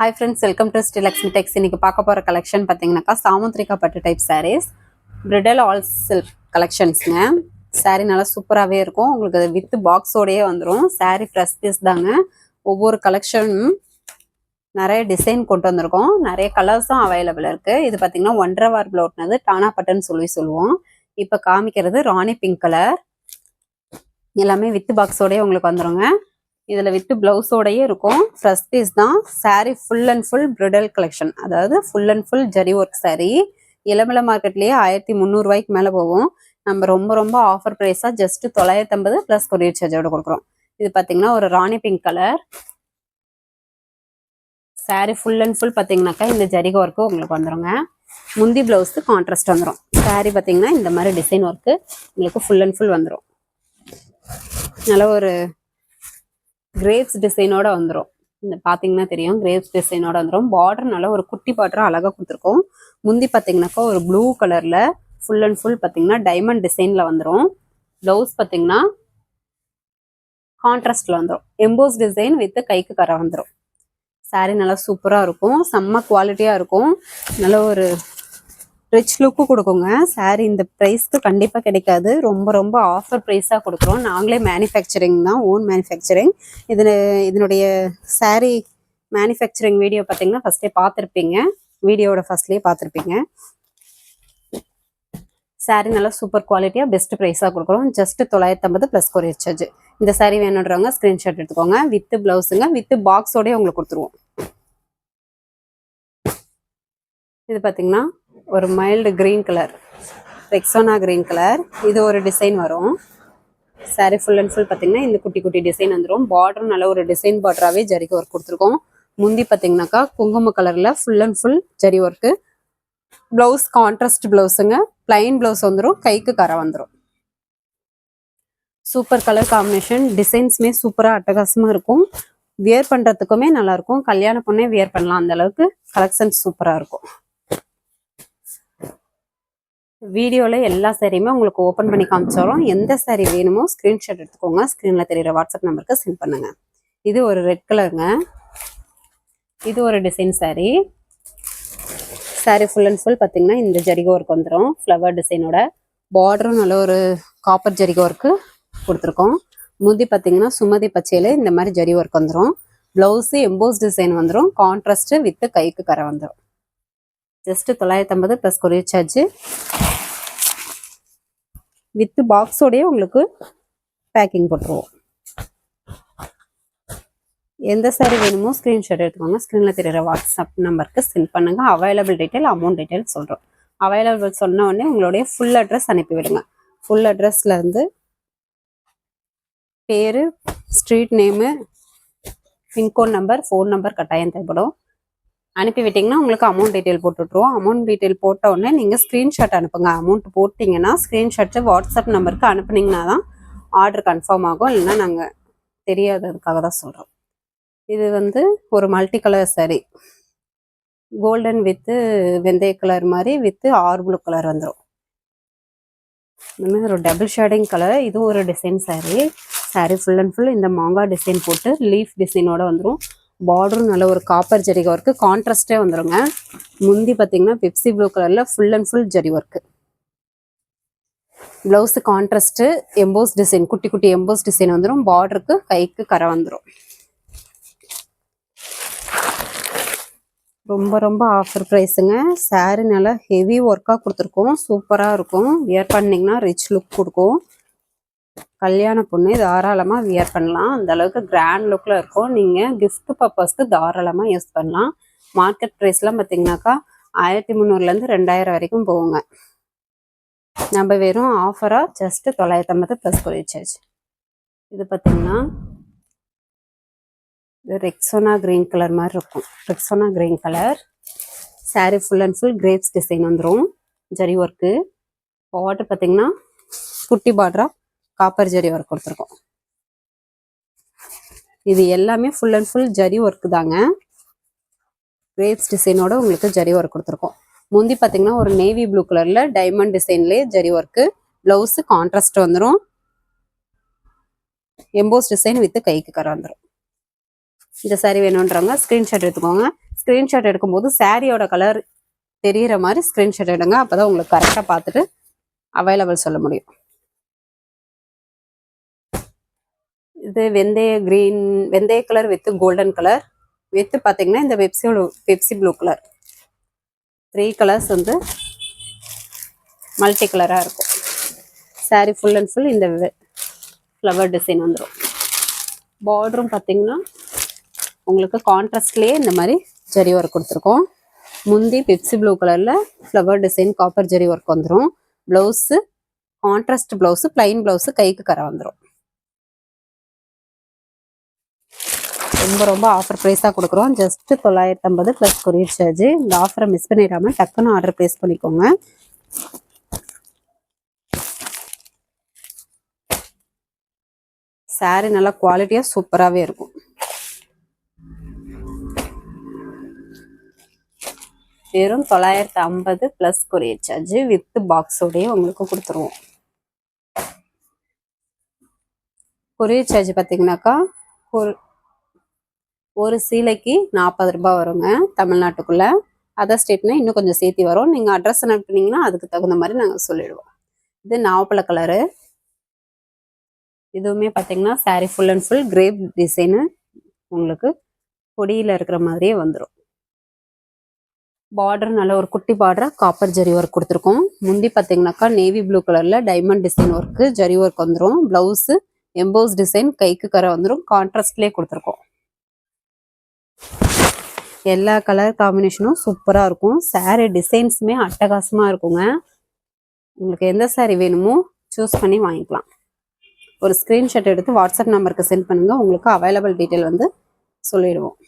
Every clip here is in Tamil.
ஹாய் ஃப்ரெண்ட்ஸ் வெல்கம் டு ஸ்டிலக்ஸ்மி டெக்ஸ் இன்னைக்கு பார்க்க போகிற கலெக்ஷன் பார்த்தீங்கன்னாக்கா சாமுத்ரிகா பட்டு type saris bridal all silk கலெக்ஷன்ஸுங்க sari நல்லா சூப்பராகவே இருக்கும். உங்களுக்கு வித் பாக்ஸோடயே வந்துடும் சாரீ ஃப்ரெஷ் பீஸ் தாங்க. ஒவ்வொரு கலெக்ஷனும் நிறைய டிசைன் கொண்டு வந்திருக்கோம். நிறைய கலர்ஸும் அவைலபிள் இருக்குது இது பார்த்தீங்கன்னா ஒன்றரை வார் ப்ளவுட்னது டானா பட்டுன்னு சொல்லி சொல்லுவோம். இப்போ காமிக்கிறது ராணி பிங்க் கலர் எல்லாமே வித் பாக்ஸோடயே உங்களுக்கு வந்துருங்க. இதில் வித்து பிளவுஸோடயே இருக்கும். ஃப்ரெஷ் பீஸ் தான் sari full and full bridal collection அதாவது full and full zari work sari இளமலை மார்க்கெட்லேயே ஆயிரத்தி முந்நூறுரூவாய்க்கு மேலே போகும். நம்ம ரொம்ப ரொம்ப ஆஃபர் ப்ரைஸாக ஜஸ்ட் தொள்ளாயிரத்தி ஐம்பது ப்ளஸ் கொரியர் சார்ஜோட கொடுக்குறோம். இது பார்த்தீங்கன்னா ஒரு Rani pink colour sari full and full பார்த்தீங்கன்னாக்கா இந்த ஜரிக ஒர்க்கு உங்களுக்கு வந்துருங்க. முந்தி ப்ளவுஸுக்கு கான்ட்ராஸ்ட் வந்துடும் சாரீ பார்த்தீங்கன்னா இந்த மாதிரி டிசைன் ஒர்க்கு உங்களுக்கு ஃபுல் அண்ட் ஃபுல் வந்துடும் நல்ல ஒரு கிரேப்ஸ் டிசைனோட வந்துடும் இந்த பார்த்தீங்கன்னா தெரியும். கிரேப்ஸ் டிசைனோட வந்துடும் பார்டர் நல்லா ஒரு குட்டி பார்டரும் அழகாக கொடுத்துருக்கோம். முந்தி பார்த்தீங்கன்னாக்கா ஒரு ப்ளூ கலரில் ஃபுல் அண்ட் ஃபுல் பார்த்தீங்கன்னா டைமண்ட் டிசைனில் வந்துடும் ப்ளவுஸ் பார்த்தீங்கன்னா கான்ட்ராஸ்டில் வந்துடும் எம்போஸ் டிசைன் வித் கைக்கு கரை வந்துடும் சாரீ நல்லா சூப்பராக இருக்கும். செம்ம குவாலிட்டியாக இருக்கும். நல்ல ஒரு ரிச் லுக்கு கொடுக்குங்க. Saree இந்த ப்ரைஸ்க்கு கண்டிப்பாக கிடைக்காது. ரொம்ப ரொம்ப ஆஃபர் ப்ரைஸாக கொடுக்குறோம். நாங்களே மேனுஃபேக்சரிங் தான் ஓன் மேனுஃபேக்சரிங் இதில் இதனுடைய saree மேனுஃபேக்சரிங் வீடியோ பார்த்தீங்கன்னா ஃபஸ்ட்டே பார்த்துருப்பீங்க. வீடியோவோட ஃபர்ஸ்ட்லேயே பார்த்துருப்பீங்க. சாரீ நல்லா சூப்பர் குவாலிட்டியாக பெஸ்ட் ப்ரைஸாக கொடுக்குறோம். ஜஸ்ட் தொள்ளாயிரத்தம்பது ப்ளஸ் கொரியர் சார்ஜ் இந்த சாரீ வேணுன்றவங்க ஸ்க்ரீன்ஷாட் எடுத்துக்கோங்க. வித்து ப்ளவுஸுங்க வித்து பாக்ஸோடய உங்களுக்கு கொடுத்துருவோம். இது பார்த்தீங்கன்னா ஒரு mild green colour Rexona green colour இது ஒரு டிசைன் வரும். சாரீ ஃபுல் அண்ட் ஃபுல் பார்த்தீங்கன்னா இந்த குட்டி குட்டி டிசைன் வந்துடும் பார்டரும் நல்ல ஒரு டிசைன் பார்டராகவே ஜரிக்கு ஒர்க் கொடுத்துருக்கோம். முந்தி பார்த்தீங்கன்னாக்கா குங்கும கலரில் full and full zari work blouse contrast ப்ளவுஸுங்க plain blouse வந்துடும் கைக்கு கரை வந்துடும் சூப்பர் கலர் காம்பினேஷன் டிசைன்ஸுமே சூப்பராக அட்டகாசமாக இருக்கும். வியர் பண்ணுறதுக்குமே நல்லா இருக்கும். கல்யாண பொண்ணே வியர் பண்ணலாம் அந்த அளவுக்கு. கலெக்ஷன்ஸ் சூப்பராக இருக்கும். வீடியோவில் எல்லா சாரியுமே உங்களுக்கு ஓப்பன் பண்ணி காமிச்சாலும் எந்த சாரீ வேணுமோ ஸ்க்ரீன்ஷாட் எடுத்துக்கோங்க. ஸ்க்ரீனில் தெரிகிற வாட்ஸ்அப் நம்பருக்கு சென்ட் பண்ணுங்க. இது ஒரு ரெட் கலருங்க இது ஒரு design sari sari full and full பார்த்தீங்கன்னா இந்த ஜரிகோ ஒர்க் வந்துடும் ஃப்ளவர் டிசைனோட பார்டரும் நல்ல ஒரு காப்பர் ஜரிகோ ஒர்க்கு கொடுத்துருக்கோம். முந்தி பார்த்தீங்கன்னா சுமதி பச்சையில் இந்த மாதிரி ஜரி ஒர்க் வந்துடும் ப்ளவுஸு எம்போஸ் டிசைன் வந்துடும் கான்ட்ராஸ்ட்டு வித்து கைக்கு கரை வந்துடும் ஜஸ்ட் தொள்ளாயிரத்தி ஐம்பது ப்ளஸ் கொரியர் சார்ஜு வித்து பாக்ஸோடய உங்களுக்கு பேக்கிங் போட்டுருவோம். எந்த சாரி வேணுமோ ஸ்க்ரீன்ஷாட் எடுத்துக்கோங்க. ஸ்க்ரீனில் தெரியுற வாட்ஸ்அப் நம்பருக்கு சென்ட் பண்ணுங்க. அவைலபிள் டீட்டெயில் அமௌண்ட் டீட்டெயில் சொல்கிறோம் அவைலபிள் சொன்ன உடனே உங்களுடைய ஃபுல் அட்ரஸ் அனுப்பி விடுங்க. ஃபுல் அட்ரஸ்லேருந்து பேர் street name pincode number phone number கட்டாயம் தேவைப்படும். அனுப்பி விட்டிங்கன்னா உங்களுக்கு அமௌண்ட் டீட்டெயில் போட்டுட்ருவோம் அமௌண்ட் டீட்டெயில் போட்ட உடனே நீங்கள் ஸ்க்ரீன்ஷாட் அனுப்புங்க. அமௌண்ட் போட்டிங்கன்னா ஸ்க்ரீன்ஷாட்டு வாட்ஸ்அப் நம்பருக்கு அனுப்புனீங்கன்னா தான் ஆர்டர் கன்ஃபார்ம் ஆகும். இல்லைன்னா நாங்கள் தெரியாததுக்காக தான் சொல்கிறோம் இது வந்து ஒரு multi colour saree. Golden with வெந்தய கலர் மாதிரி வித்து ஆர் ப்ளூ கலர் வந்துடும் இந்தமாதிரி ஒரு டபுள் ஷேடிங் கலர் இதுவும் ஒரு design saree. Sari full and full இந்த மாங்காய் டிசைன் போட்டு லீஃப் டிசைனோட வந்துடும் பார்டரும் நல்ல ஒரு காப்பர் ஜரிகை ஒர்க்கு கான்ட்ராஸ்டே வந்துருங்க. முந்தி பார்த்தீங்கன்னா பெப்சி ப்ளூ கலரில் full and full zari work blouse contrast emboss design குட்டி குட்டி எம்போஸ் டிசைன் வந்துடும் பார்டருக்கு கைக்கு கரை வந்துடும் ரொம்ப ரொம்ப ஆஃபர் ப்ரைஸுங்க சாரீ நல்லா ஹெவி ஒர்க்காக கொடுத்துருக்கோம். சூப்பராக இருக்கும். வியர் பண்ணிங்கன்னா ரிச் லுக் கொடுக்கும். கல்யாண பொண்ணு தாராளமாக வியர் பண்ணலாம். அந்த அளவுக்கு கிராண்ட் லுக்கில் இருக்கும். நீங்கள் கிஃப்ட் பர்பஸ்க்கு தாராளமாக யூஸ் பண்ணலாம். மார்க்கெட் ப்ரைஸ்லாம் பார்த்தீங்கன்னாக்கா ஆயிரத்தி முந்நூறுலேருந்து ரெண்டாயிரம் வரைக்கும் போகுங்க. நம்ம வெறும் ஆஃபராக ஜஸ்ட்டு தொள்ளாயிரத்தி ஐம்பது ப்ளஸ் கொரியர் இது பார்த்தீங்கன்னா இது ரெக்ஸோனா க்ரீன் கலர் மாதிரி இருக்கும். Rexona green colour sari full and full grapes design வந்துடும் ஜரி ஒர்க்கு பார்டர் பார்த்தீங்கன்னா குட்டி பார்டராக காப்பர் ஜரி ஒர்க் கொடுத்துருக்கோம். இது எல்லாமே full and full zari work தாங்க. கிரேப்ஸ் டிசைனோட உங்களுக்கு ஜரி ஒர்க் கொடுத்துருக்கோம். முந்தி பார்த்தீங்கன்னா ஒரு நேவி ப்ளூ கலரில் டைமண்ட் டிசைன்லேயே ஜரி ஒர்க்கு ப்ளவுஸு கான்ட்ராஸ்ட் வந்துடும் எம்போஸ் டிசைன் வித்து கைக்கு கரை வந்துடும் இந்த சாரீ வேணுன்றவங்க ஸ்க்ரீன்ஷாட் எடுத்துக்கோங்க. ஸ்க்ரீன்ஷாட் எடுக்கும்போது சாரியோட கலர் தெரிகிற மாதிரி ஸ்க்ரீன்ஷாட் எடுங்க. அப்பதான் உங்களுக்கு கரெக்டாக பார்த்துட்டு அவைலபிள் சொல்ல முடியும். இது வெந்தய கிரீன் வெந்தய colour with golden colour with பார்த்தீங்கன்னா இந்த Pepsi Pepsi blue colour three colours வந்து மல்டி கலராக இருக்கும். சாரீ ஃபுல் அண்ட் ஃபுல் இந்த ஃப்ளவர் டிசைன் வந்துடும் பார்டரும் பார்த்தீங்கன்னா உங்களுக்கு கான்ட்ராஸ்ட்லேயே இந்த மாதிரி ஜரி ஒர்க் கொடுத்துருக்கோம். முந்தி பெப்சி ப்ளூ கலரில் flower design copper zari work வந்துடும் blouse contrast blouse plain blouse கைக்கு கரை வந்துடும் ரொம்ப ரொம்ப ஆஃபர் ப்ரைஸாக கொடுக்குறோம். ஜஸ்ட் தொள்ளாயிரத்தி ஐம்பது ப்ளஸ் கொரியர் சார்ஜ் இந்த ஆஃபரை மிஸ் பண்ணிடாமல் டக்குன்னு ஆர்டர் ப்ளேஸ் பண்ணிக்கோங்க. Saree நல்லா குவாலிட்டியாக சூப்பராகவே இருக்கும். வெறும் தொள்ளாயிரத்தி ஐம்பது ப்ளஸ் கொரியர் சார்ஜ் வித் பாக்ஸோடய உங்களுக்கு கொடுத்துருவோம். கொரியர் சார்ஜ் பார்த்தீங்கன்னாக்கா ஒரு ஒரு சீலைக்கு நாற்பது ரூபாய் வருங்க தமிழ்நாட்டுக்குள்ளே. அதர் ஸ்டேட்னா இன்னும் கொஞ்சம் சேர்த்தி வரும். நீங்கள் அட்ரஸ் அனுப்புனீங்கன்னா அதுக்கு தகுந்த மாதிரி நாங்கள் சொல்லிடுவோம். இது நாவப்பழ கலரு இதுவுமே பார்த்தீங்கன்னா saree full and full grape design உங்களுக்கு கொடியில் இருக்கிற மாதிரியே வந்துடும் பார்டர் நல்ல ஒரு குட்டி பார்டராக காப்பர் ஜரி ஒர்க் கொடுத்துருக்கோம். முந்தி பார்த்தீங்கன்னாக்கா நேவி ப்ளூ கலரில் diamond design work zari work வந்துடும் ப்ளவுஸு எம்போஸ் டிசைன் கைக்கு கரை வந்துடும் கான்ட்ராஸ்ட்லேயே கொடுத்துருக்கோம். எல்லா கலர் காம்பினேஷனும் சூப்பராக இருக்கும். சாரீ டிசைன்ஸுமே அட்டகாசமாக இருக்குங்க. உங்களுக்கு எந்த சாரீ வேணுமோ சூஸ் பண்ணி வாங்கிக்கலாம். ஒரு ஸ்க்ரீன்ஷாட் எடுத்து வாட்ஸ்அப் நம்பருக்கு சென்ட் பண்ணுங்க. உங்களுக்கு அவைலபிள் டீட்டெயில் வந்து சொல்லிடுவோம்.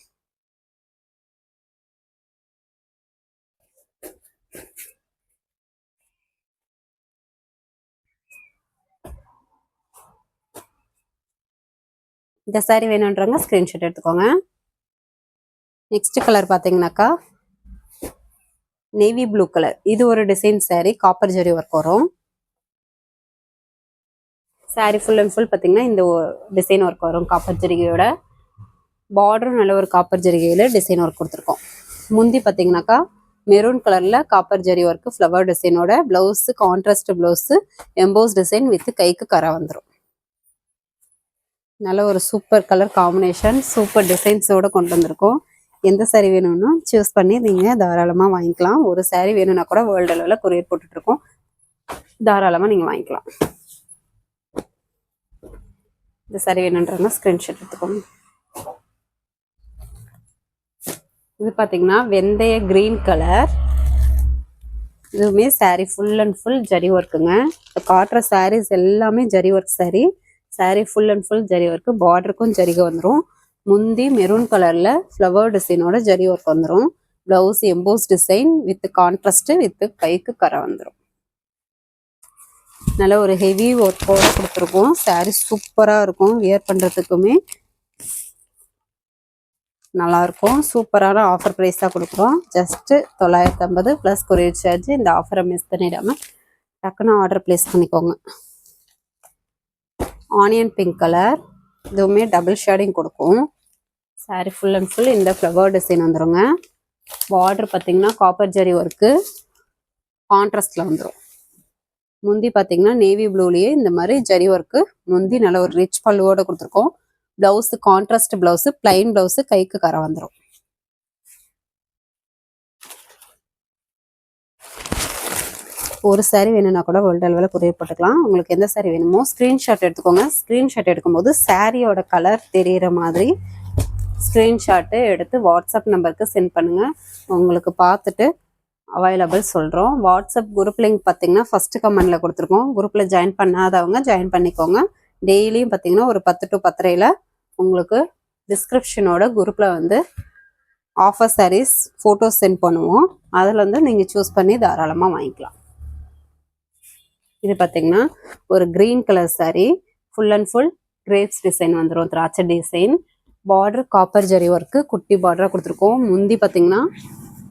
இந்த saree வேணுன்றவங்க ஸ்க்ரீன்ஷாட் எடுத்துக்கோங்க. நெக்ஸ்ட் கலர் பார்த்தீங்கன்னாக்கா நேவி ப்ளூ கலர் இது ஒரு design sari copper zari work வரும். சாரீ ஃபுல் அண்ட் ஃபுல் பார்த்தீங்கன்னா இந்த டிசைன் ஒர்க் வரும். காப்பர் ஜரிகையோட பார்டரும் நல்ல ஒரு காப்பர் ஜரிகையில் டிசைன் ஒர்க் கொடுத்துருக்கோம். முந்தி பார்த்தீங்கன்னாக்கா மெரூன் கலரில் copper zari work flower டிசைனோட blouse contrast blouse emboss design with கைக்கு கரை வந்துடும் நல்ல ஒரு சூப்பர் கலர் காம்பினேஷன் சூப்பர் டிசைன்ஸோட கொண்டு வந்திருக்கோம். எந்த saree வேணும்னா சூஸ் பண்ணி நீங்கள் தாராளமாக வாங்கிக்கலாம். ஒரு saree வேணும்னா கூட வேர்ல்டு அளவில் கொரியர் போட்டுட்ருக்கோம். தாராளமாக நீங்கள் வாங்கிக்கலாம். இந்த saree வேணுன்றவங்க ஸ்க்ரீன்ஷாட் எடுத்துக்கோங்க. இது பார்த்தீங்கன்னா வெந்தய கிரீன் கலர் இதுவுமே saree full and full zari ஒர்க்குங்க இப்போ காட்டுற சாரீஸ் எல்லாமே zari work saree. Saree full and full zari work பார்டருக்கும் ஜரிகை வந்துடும் முந்தி மெரூன் கலரில் ஃப்ளவர் டிசைனோட ஜரி ஒர்க் வந்துடும் blouse emboss design with contrast with கைக்கு கரை வந்துடும் நல்ல ஒரு ஹெவி ஒர்க்கோட கொடுத்துருக்கோம். Saree சூப்பராக இருக்கும். வியர் பண்ணுறதுக்குமே நல்லாயிருக்கும் சூப்பரான ஆஃபர் ப்ரைஸாக கொடுக்குறோம். ஜஸ்ட்டு தொள்ளாயிரத்தி ஐம்பது ப்ளஸ் கொரியர் சார்ஜ் இந்த ஆஃபரை மிஸ் பண்ணிடாமல் டக்குன்னு ஆர்டர் ப்ளேஸ் பண்ணிக்கோங்க. ஆனியன் பிங்க் கலர் இதுவுமே டபுள் ஷேடிங் கொடுக்கும். Saree ஃபுல் அண்ட் ஃபுல் இந்த ஃப்ளவர் டிசைன் வந்துருங்க. பார்டர் பார்த்தீங்கன்னா காப்பர் ஜரி ஒர்க்கு கான்ட்ராஸ்டில் வந்துடும் முந்தி பார்த்தீங்கன்னா நேவி ப்ளூலேயே இந்த மாதிரி ஜரி ஒர்க்கு முந்தி நல்ல ஒரு ரிச் பல்லுவோட கொடுத்துருக்கோம். Blouse contrast blouse plain blouse கைக்கு கரை வந்துடும் ஒரு சாரீ வேணும்னா கூட வேர்ல்டு அளவில் கொரியர் போட்டுக்கலாம். உங்களுக்கு எந்த சாரீ வேணுமோ ஸ்க்ரீன்ஷாட் எடுத்துக்கோங்க. ஸ்க்ரீன்ஷாட் எடுக்கும்போது சாரியோட கலர் தெரியிற மாதிரி ஸ்க்ரீன்ஷாட்டு எடுத்து வாட்ஸ்அப் நம்பருக்கு சென்ட் பண்ணுங்கள் உங்களுக்கு பார்த்துட்டு அவைலபிள் சொல்கிறோம் வாட்ஸ்அப் குரூப் லிங்க் பார்த்தீங்கன்னா ஃபஸ்ட்டு கமெண்டில் கொடுத்துருக்கோம். குரூப்பில் ஜாயின் பண்ணாதவங்க ஜாயின் பண்ணிக்கோங்க. டெய்லியும் பார்த்தீங்கன்னா ஒரு பத்து டு பத்தரையில் உங்களுக்கு டிஸ்கிரிப்ஷனோட குரூப்பில் வந்து ஆஃபர் சாரீஸ் ஃபோட்டோஸ் சென்ட் பண்ணுவோம். அதில் வந்து நீங்கள் சூஸ் பண்ணி தாராளமாக வாங்கிக்கலாம். இது பார்த்தீங்கன்னா ஒரு green colour sari full and full grapes design வந்துடும் திராட்சை design border copper zari work குட்டி பார்டராக கொடுத்துருக்கோம். முந்தி பார்த்தீங்கன்னா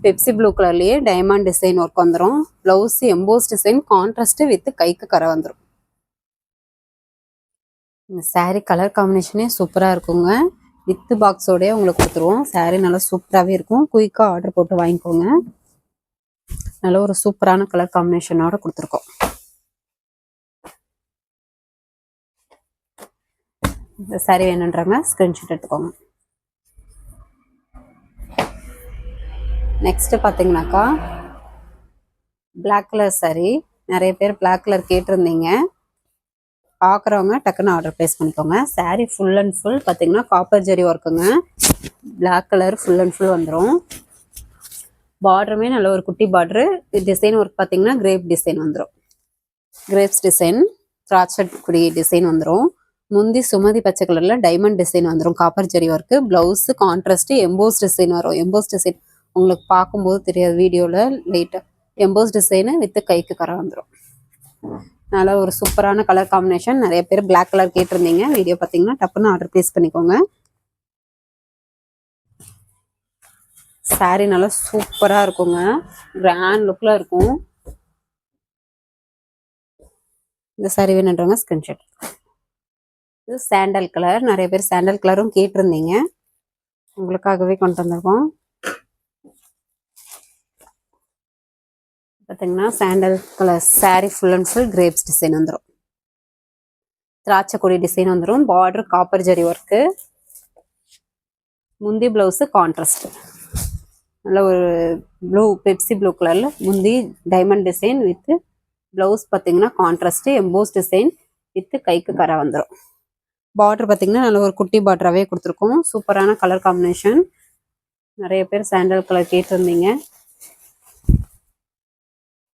பெப்சி ப்ளூ கலர்லேயே டைமண்ட் டிசைன் ஒர்க் வந்துடும் blouse emboss design contrast with கைக்கு கரை வந்துடும் இந்த saree கலர் காம்பினேஷனே சூப்பராக இருக்குங்க. வித்து பாக்ஸோடய உங்களுக்கு கொடுத்துருவோம். saree நல்லா சூப்பராகவே இருக்கும். குயிக்காக ஆர்டர் போட்டு வாங்கிக்கோங்க. நல்ல ஒரு சூப்பரான கலர் காம்பினேஷனோட கொடுத்துருக்கோம். இந்த saree வேணுன்றவங்க ஸ்க்ரீன்ஷாட் எடுத்துக்கோங்க. நெக்ஸ்ட் பார்த்தீங்கன்னாக்கா பிளாக் கலர் saree. நிறைய பேர் பிளாக் கலர் கேட்டிருந்தீங்க. பார்க்குறவங்க டக்குன்னு ஆர்டர் ப்ளேஸ் பண்ணிக்கோங்க. Saree ஃபுல் அண்ட் ஃபுல் பார்த்தீங்கன்னா copper zari ஒர்க்குங்க black colour full and full வந்துடும் பார்டருமே நல்ல ஒரு குட்டி பார்டரு டிசைன் ஒர்க் பார்த்தீங்கன்னா கிரேப் டிசைன் வந்துடும் கிரேப்ஸ் டிசைன் திராட்சட் குடி டிசைன் வந்துடும் முந்தி சுமதி பச்சை கலரில் டைமண்ட் டிசைன் வந்துடும் copper zari work blouse contrast emboss design வரும். எம்போஸ் டிசைன் உங்களுக்கு பார்க்கும்போது தெரியாது வீடியோவில் லைட்டாக எம்போஸ் டிசைனு வித்து கைக்கு கரை வந்துடும் நல்ல ஒரு சூப்பரான கலர் காம்பினேஷன் நிறைய பேர் பிளாக் கலர் கேட்டிருந்தீங்க. வீடியோ பார்த்தீங்கன்னா டப்புன்னு ஆர்டர் ப்ளேஸ் பண்ணிக்கோங்க. சாரீ நல்லா சூப்பராக இருக்குங்க. கிராண்ட் லுக்கில் இருக்கும். இந்த saree வேணுன்றவங்க ஸ்கிரீன்ஷாட் இது சாண்டல் கலர் நிறைய பேர் சாண்டல் கலரும் கேட்டிருந்தீங்க. உங்களுக்காகவே கொண்டு வந்திருக்கோம். பார்த்தீங்கன்னா sandal colour sari full and full grapes design வந்துடும் திராட்சை கொடி டிசைன் வந்துடும் பார்டர் காப்பர் ஜரி ஒர்க்கு முந்தி ப்ளவுஸு கான்ட்ராஸ்ட் நல்ல ஒரு ப்ளூ பெப்சி ப்ளூ கலரில் முந்தி டைமண்ட் டிசைன் வித்து ப்ளவுஸ் பார்த்தீங்கன்னா கான்ட்ராஸ்ட்டு எம்போஸ் டிசைன் வித்து கைக்கு கரை வந்துடும் பார்டர் பார்த்தீங்கன்னா நல்ல ஒரு குட்டி பார்டராகவே கொடுத்துருக்கோம். சூப்பரான கலர் காம்பினேஷன் நிறைய பேர் சாண்டல் கலர் கேட்டிருந்தீங்க.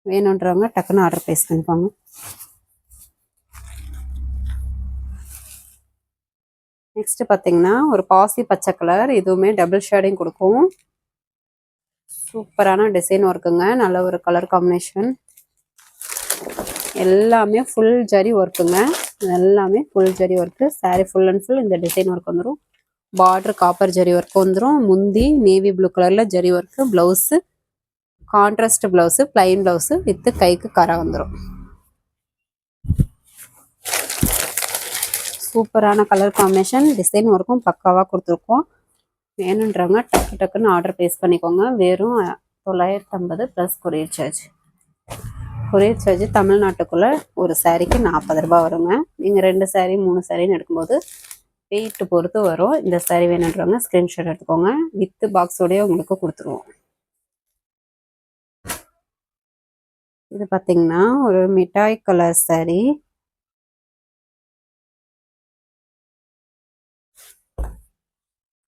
வேணுன்றவங்க டக்குன்னு ஆர்டர் ப்ளேஸ் பண்ணிப்பாங்க நெக்ஸ்ட் பார்த்தீங்கன்னா ஒரு பாசி பச்சை கலர் இதுவுமே டபுள் ஷேடிங் கொடுக்கும். சூப்பரான டிசைன் ஒர்க்குங்க நல்ல ஒரு கலர் காம்பினேஷன் எல்லாமே ஃபுல் ஜரி ஒர்க்குங்க எல்லாமே full zari work sari full and full இந்த டிசைன் ஒர்க் வந்துடும் பார்டர் காப்பர் ஜரி ஒர்க் வந்துடும் முந்தி நேவி ப்ளூ கலரில் zari work blouse contrast blouse plain blouse with கைக்கு கரை வந்துடும் சூப்பரான கலர் காம்பினேஷன் டிசைன் ஒர்க்கும் பக்காவாக கொடுத்துருக்கோம். வேணுன்றவங்க டக்கு டக்குன்னு ஆர்டர் ப்ளேஸ் பண்ணிக்கோங்க. வெறும் தொள்ளாயிரத்தி ஐம்பது plus courier charge courier charge தமிழ்நாட்டுக்குள்ளே ஒரு சாரீக்கு நாற்பது ரூபாய் வருங்க. நீங்கள் ரெண்டு saree மூணு சாரின்னு எடுக்கும்போது வெயிட் பொறுத்து வரும். இந்த saree வேணுன்றவங்க ஸ்க்ரீன்ஷாட் எடுத்துக்கோங்க. வித்து பாக்ஸோடய உங்களுக்கு கொடுத்துருவோம். இது பார்த்தீங்கன்னா ஒரு மிட்டாய் கலர் saree.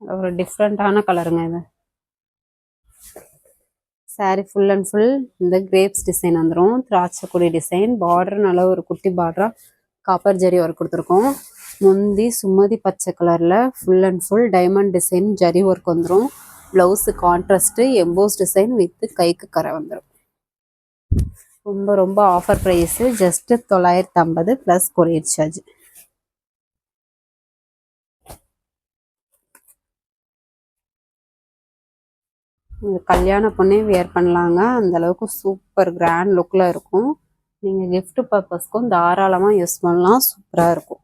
ஒரு டிஃப்ரெண்ட்டான கலருங்க இது. Saree ஃபுல் அண்ட் ஃபுல் இந்த கிரேப்ஸ் டிசைன் வந்துடும் திராட்சை கொடி டிசைன் பார்டர் நல்ல ஒரு குட்டி பார்டராக காப்பர் ஜரி ஒர்க் கொடுத்துருக்கோம். முந்தி சுமதி பச்சை கலரில் full and full diamond design zari work வந்துடும் blouse contrast emboss design with கைக்கு கரை வந்துடும் ரொம்ப ரொம்ப ஆஃபர் ப்ரைஸு ஜஸ்ட்டு தொள்ளாயிரத்து ஐம்பது ப்ளஸ் கொரியர் சார்ஜ் கல்யாண பொண்ணே வியர் பண்ணலாங்க. அந்த அளவுக்கு சூப்பர் கிராண்ட் லுக்கில் இருக்கும். நீங்கள் கிஃப்ட் பர்பஸ்க்கும் தாராளமாக யூஸ் பண்ணலாம். சூப்பராக இருக்கும்.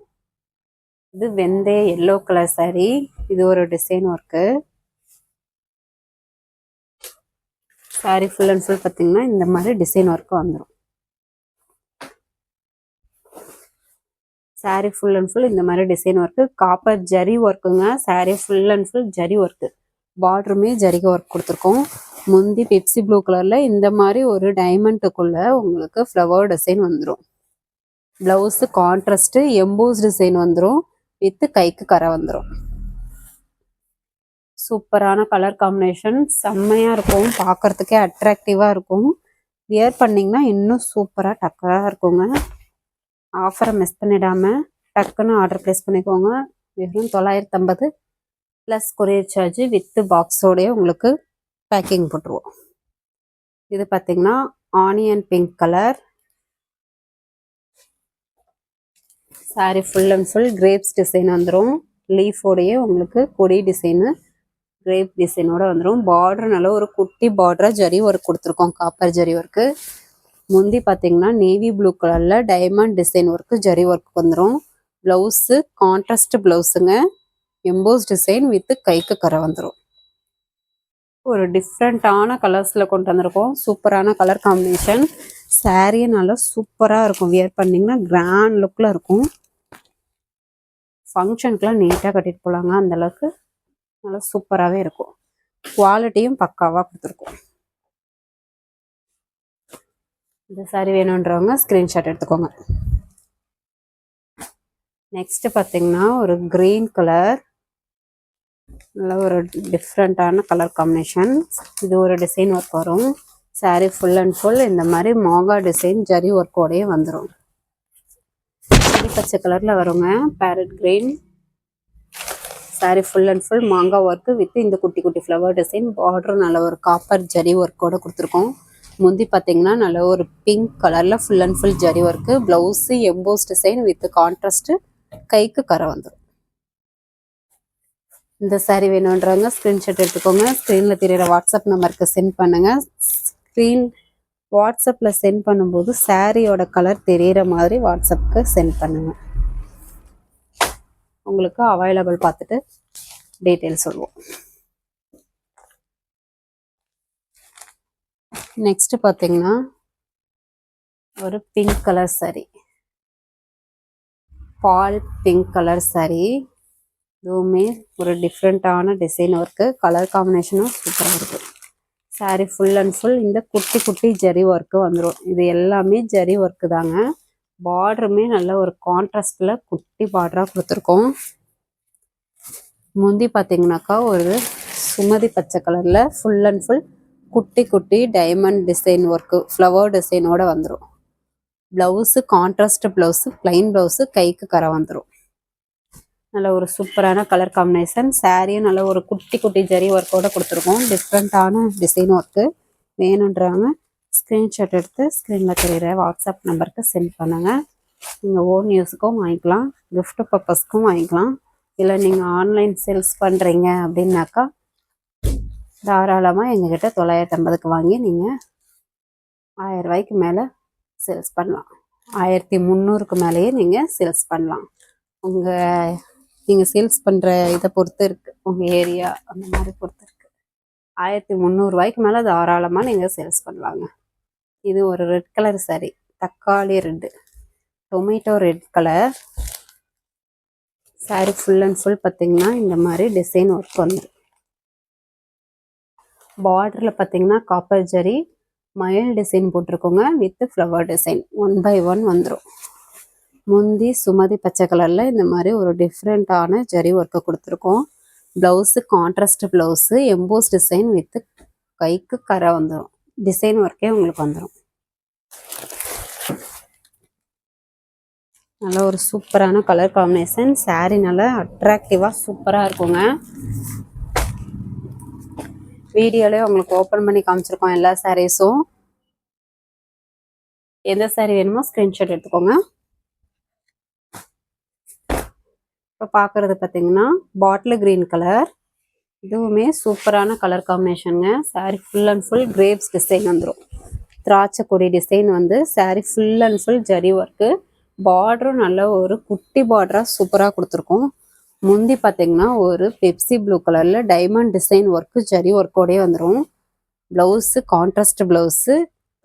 இது வெந்தய எல்லோ கலர் saree. இது ஒரு design work saree full and full பார்த்தீங்கன்னா இந்த மாதிரி டிசைன் ஒர்க்கு வந்துடும் saree ஃபுல் அண்ட் ஃபுல் இந்த மாதிரி டிசைன் ஒர்க்கு காப்பர் ஜரி ஒர்க்குங்க saree full and full zari work பார்டருமே ஜரிக ஒர்க் கொடுத்துருக்கோம். முந்தி பெப்சி ப்ளூ கலரில் இந்த மாதிரி ஒரு டைமண்ட்டுக்குள்ளே உங்களுக்கு ஃப்ளவர் டிசைன் வந்துடும் ப்ளவுஸு கான்ட்ராஸ்ட்டு எம்போஸ் டிசைன் வந்துடும் வித்து கைக்கு கரை வந்துடும் சூப்பரான கலர் காம்பினேஷன் செம்மையாக இருக்கும். பார்க்கறதுக்கே அட்ராக்டிவாக இருக்கும். வியர் பண்ணிங்கன்னா இன்னும் சூப்பராக டக்கராக இருக்குங்க. ஆஃபரை மிஸ் பண்ணிடாமல் டக்குன்னு ஆர்டர் ப்ளேஸ் பண்ணிக்கோங்க. வெறும் தொள்ளாயிரத்தி ஐம்பது. ப்ளஸ் கொரியர் சார்ஜ் வித்து பாக்ஸோடய உங்களுக்கு பேக்கிங் போட்டுருவோம். இது பார்த்தீங்கன்னா onion pink colour sari full and full grapes design வந்துடும் லீஃபோடையே உங்களுக்கு கொடி டிசைனு கிரேப் டிசைனோட வந்துடும் பார்டர் நல்ல ஒரு குட்டி பார்டராக ஜரி ஒர்க் கொடுத்துருக்கோம் காப்பர் ஜரி ஒர்க்கு முந்தி பார்த்தீங்கன்னா நேவி ப்ளூ கலரில் diamond design work zari work வந்துடும் ப்ளவுஸு கான்ட்ராஸ்ட் ப்ளவுஸுங்க எம்போஸ் டிசைன் வித்து கைக்கு கரை வந்துடும் ஒரு டிஃப்ரெண்ட்டான கலர்ஸில் கொண்டு வந்திருக்கோம். சூப்பரான கலர் காம்பினேஷன் சாரியே நல்லா சூப்பராக இருக்கும். வியர் பண்ணிங்கன்னா கிராண்ட் லுக்கில் இருக்கும். ஃபங்க்ஷனுக்குலாம் நீட்டாக கட்டிட்டு போகலாங்க அந்த அளவுக்கு நல்லா சூப்பராகவே இருக்கும். குவாலிட்டியும் பக்காவாக கொடுத்துருக்கோம். இந்த சாரி வேணுன்றவங்க ஸ்க்ரீன்ஷாட் எடுத்துக்கோங்க. நெக்ஸ்ட்டு பார்த்தீங்கன்னா ஒரு க்ரீன் கலர் நல்ல ஒரு டிஃப்ரெண்ட்டான கலர் காம்பினேஷன் இது ஒரு டிசைன் ஒர்க் வரும். சாரீ ஃபுல் அண்ட் ஃபுல் இந்த மாதிரி மாங்கா டிசைன் ஜரி ஒர்க்கோடயே வந்துடும் பச்சை கலரில் வருங்க. Parrot green sari full and full மாங்காய் ஒர்க்கு வித் இந்த குட்டி குட்டி ஃப்ளவர் டிசைன் பார்டரும் நல்ல ஒரு காப்பர் ஜரி ஒர்க்கோட கொடுத்துருக்கோம். முந்தி பார்த்தீங்கன்னா நல்ல ஒரு பிங்க் கலரில் full and full zari work blouse emboss design with contrast கைக்கு கரை வந்துடும் இந்த சாரீ வேணுன்றவங்க ஸ்க்ரீன்ஷாட் எடுத்துக்கோங்க. ஸ்க்ரீனில் தெரியிற வாட்ஸ்அப் நம்பருக்கு சென்ட் பண்ணுங்கள் ஸ்க்ரீன் வாட்ஸ்அப்பில் சென்ட் பண்ணும்போது சாரியோட கலர் தெரியிற மாதிரி வாட்ஸ்அப்புக்கு சென்ட் பண்ணுங்கள் உங்களுக்கு அவைலபிள் பார்த்துட்டு டீட்டெயில் சொல்லுவோம். நெக்ஸ்ட் பார்த்தீங்கன்னா ஒரு பிங்க் கலர் சாரி பால் பிங்க் கலர் saree. இதுவுமே ஒரு டிஃப்ரெண்ட்டான டிசைன் ஒர்க்கு கலர் காம்பினேஷனும் சூப்பராக இருக்குது சாரீ ஃபுல் அண்ட் ஃபுல் இந்த குட்டி குட்டி ஜரி ஒர்க்கு வந்துடும் இது எல்லாமே ஜரி ஒர்க்கு தாங்க. பார்டருமே நல்ல ஒரு கான்ட்ராஸ்டில் குட்டி பார்டராக கொடுத்துருக்கோம். முந்தி பார்த்தீங்கன்னாக்கா ஒரு சுமதி பச்சை கலரில் ஃபுல் அண்ட் ஃபுல் குட்டி குட்டி டைமண்ட் டிசைன் ஒர்க்கு ஃப்ளவர் டிசைனோடு வந்துடும் blouse contrast blouse plain blouse கைக்கு கரை வந்துடும் நல்ல ஒரு சூப்பரான கலர் காம்பினேஷன் சாரியும் நல்ல ஒரு குட்டி குட்டி ஜரி ஒர்க்கோட கொடுத்துருக்கோம். டிஃப்ரெண்ட்டான டிசைன் ஒர்க்கு வேணுன்றவங்க ஸ்க்ரீன்ஷாட் எடுத்து ஸ்க்ரீனில் தெரிகிற வாட்ஸ்அப் நம்பருக்கு சென்ட் பண்ணுங்கள் நீங்கள் ஓன் யூஸுக்கும் வாங்கிக்கலாம். கிஃப்ட் பர்பஸ்க்கும் வாங்கிக்கலாம். இல்லை நீங்கள் ஆன்லைன் சேல்ஸ் பண்ணுறீங்க அப்படின்னாக்கா தாராளமாக எங்ககிட்ட தொள்ளாயிரத்தி ஐம்பதுக்கு வாங்கி நீங்கள் ஆயிரம் ரூபாய்க்கு மேலே சேல்ஸ் பண்ணலாம். ஆயிரத்தி முந்நூறுக்கு மேலேயே நீங்கள் சேல்ஸ் பண்ணலாம். உங்கள் நீங்கள் சேல்ஸ் பண்ணுற இதை பொறுத்து இருக்குது உங்கள் ஏரியா அந்த மாதிரி பொறுத்து இருக்குது ஆயிரத்தி முந்நூறுரூவாய்க்கு மேலே தாராளமாக நீங்கள் சேல்ஸ் பண்ணலாங்க. இது ஒரு ரெட் கலர் saree. தக்காளி red tomato red colour. saree full and full பார்த்தீங்கன்னா இந்த மாதிரி டிசைன் ஒர்க் வந்துடும் பார்டரில் பார்த்தீங்கன்னா காப்பர் ஜரி மயில் design போட்டிருக்கோங்க with flower design one by one வந்துடும் முந்தி சுமதி பச்சை கலரில் இந்த மாதிரி ஒரு டிஃப்ரெண்ட்டான ஜரி ஒர்க்கை கொடுத்துருக்கோம். Blouse contrast blouse emboss design with கைக்கு கரை வந்துடும் டிசைன் ஒர்க்கே உங்களுக்கு வந்துடும் நல்ல ஒரு சூப்பரான கலர் காம்பினேஷன் சாரீ நல்லா அட்ராக்டிவாக சூப்பராக இருக்குங்க. வீடியோலேயே உங்களுக்கு ஓப்பன் பண்ணி காமிச்சிருக்கோம் எல்லா சாரீஸும் எந்த சாரீ வேணுமோ ஸ்க்ரீன்ஷாட் எடுத்துக்கோங்க. இப்போ பார்க்குறது பார்த்தீங்கன்னா பாட்டில் கிரீன் கலர். இதுவுமே சூப்பரான colour காம்பினேஷனுங்க. Sari full and full grapes design வந்துடும் திராட்சை கொடி டிசைன் வந்து sari full and full zari work பார்டரும் நல்ல ஒரு குட்டி பார்டராக சூப்பராக கொடுத்துருக்கோம். முந்தி பார்த்தீங்கன்னா ஒரு பெப்சி ப்ளூ கலரில் டைமண்ட் டிசைன் ஒர்க்கு ஜரி ஒர்க்கோடயே வந்துடும் ப்ளவுஸு கான்ட்ராஸ்ட் ப்ளவுஸு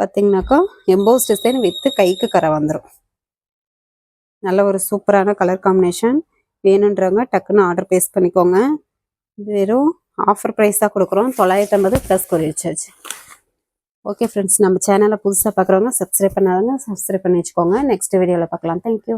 பார்த்தீங்கன்னாக்கா எம்போஸ் டிசைன் வித்து கைக்கு கரை வந்துடும் நல்ல ஒரு சூப்பரான கலர் காம்பினேஷன் வேணுன்றவங்க டக்குன்னு ஆர்டர் பேஸ் பண்ணிக்கோங்க. வெறும் ஆஃபர் ப்ரைஸாக கொடுக்குறோம். தொள்ளாயிரத்தி ஐம்பது plus courier charge okay friends நம்ம சேனலை புதுசாக பார்க்குறவங்க சப்ஸ்கிரைப் பண்ணாதவங்க சப்ஸ்கிரைப் பண்ணி வச்சுக்கோங்க. நெக்ஸ்ட் வீடியோவில் பார்க்கலாம் தேங்க்யூ